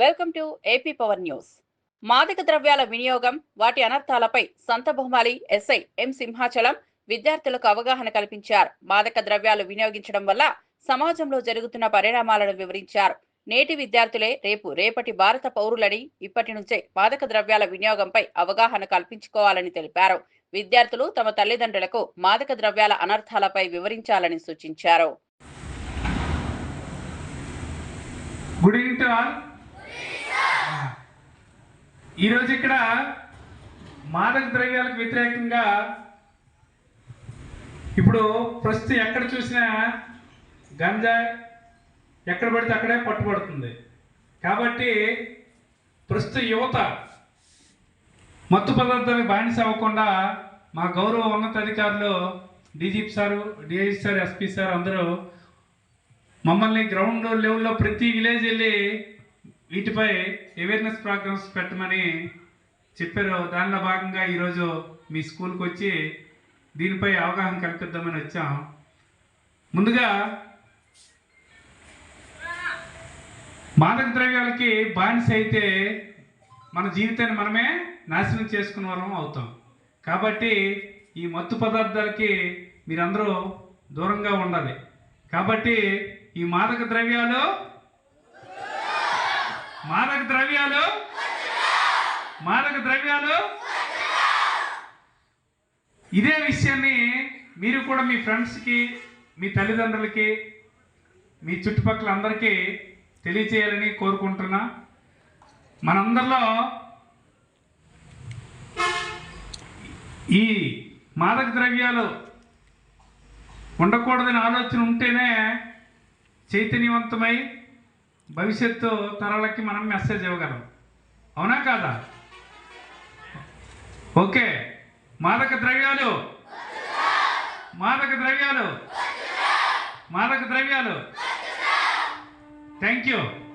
Welcome to AP power news. మాదక ద్రవ్యాల వినియోగం వాటి అనర్థాలపై సంత బహుమాలి ఎస్ఐ ఎం సింహాచలం విద్యార్థులకు అవగాహన కల్పించారు. మాదక ద్రవ్యాలు వినియోగించడం వల్ల సమాజంలో జరుగుతున్న పరిణామాలను వివరించారు. నేటి విద్యార్థులే రేపు రేపటి భారత పౌరులని ఇప్పటి నుంచే మాదక ద్రవ్యాల వినియోగంపై అవగాహన కల్పించుకోవాలని తెలిపారు. విద్యార్థులు తమ తల్లిదండ్రులకు మాదక ద్రవ్యాల అనర్థాలపై వివరించాలని సూచించారు. గుడ్ ఈవినింగ్ టు ఆల్ ఈరోజు ఇక్కడ మాదక ద్రవ్యాలకు వ్యతిరేకంగా ఇప్పుడు ప్రస్తుతం ఎక్కడ చూసినా గంజా ఎక్కడ పడితే అక్కడే పట్టుబడుతుంది. కాబట్టి ప్రస్తుత యువత మత్తు పదార్థాలకు బానిస అవ్వకుండా మా గౌరవ ఉన్నతాధికారులు DGP sir DIG sir SP sir అందరూ మమ్మల్ని గ్రౌండ్ లెవెల్లో ప్రతి విలేజ్ వెళ్ళి వీటిపై అవేర్నెస్ ప్రోగ్రామ్స్ పెట్టమని చెప్పారు. దానిలో భాగంగా ఈరోజు మీ స్కూల్కి వచ్చి దీనిపై అవగాహన కల్పిద్దామని వచ్చాం. ముందుగా మాదక ద్రవ్యాలకి బానిస అయితే మన జీవితాన్ని మనమే నాశనం చేసుకునే వాళ్ళం అవుతాం. కాబట్టి ఈ మత్తు పదార్థాలకి మీరందరూ దూరంగా ఉండాలి. కాబట్టి ఈ మాదక ద్రవ్యాలు మాదక ద్రవ్యాలు? మాదక ద్రవ్యాలు? ఇదే విషయాన్ని మీరు కూడా మీ ఫ్రెండ్స్కి మీ తల్లిదండ్రులకి మీ చుట్టుపక్కల అందరికీ తెలియచేయాలని కోరుకుంటున్నా. మనందరిలో ఈ మాదక ద్రవ్యాలు ఉండకూడదని ఆలోచన ఉంటేనే చైతన్యవంతమై భవిష్యత్తు తరాలకి మనం మెసేజ్ ఇవ్వగలం. అవునా కాదా? ఓకే. మాదక ద్రవ్యాలు. మాదక ద్రవ్యాలు. మాదక ద్రవ్యాలు. Thank you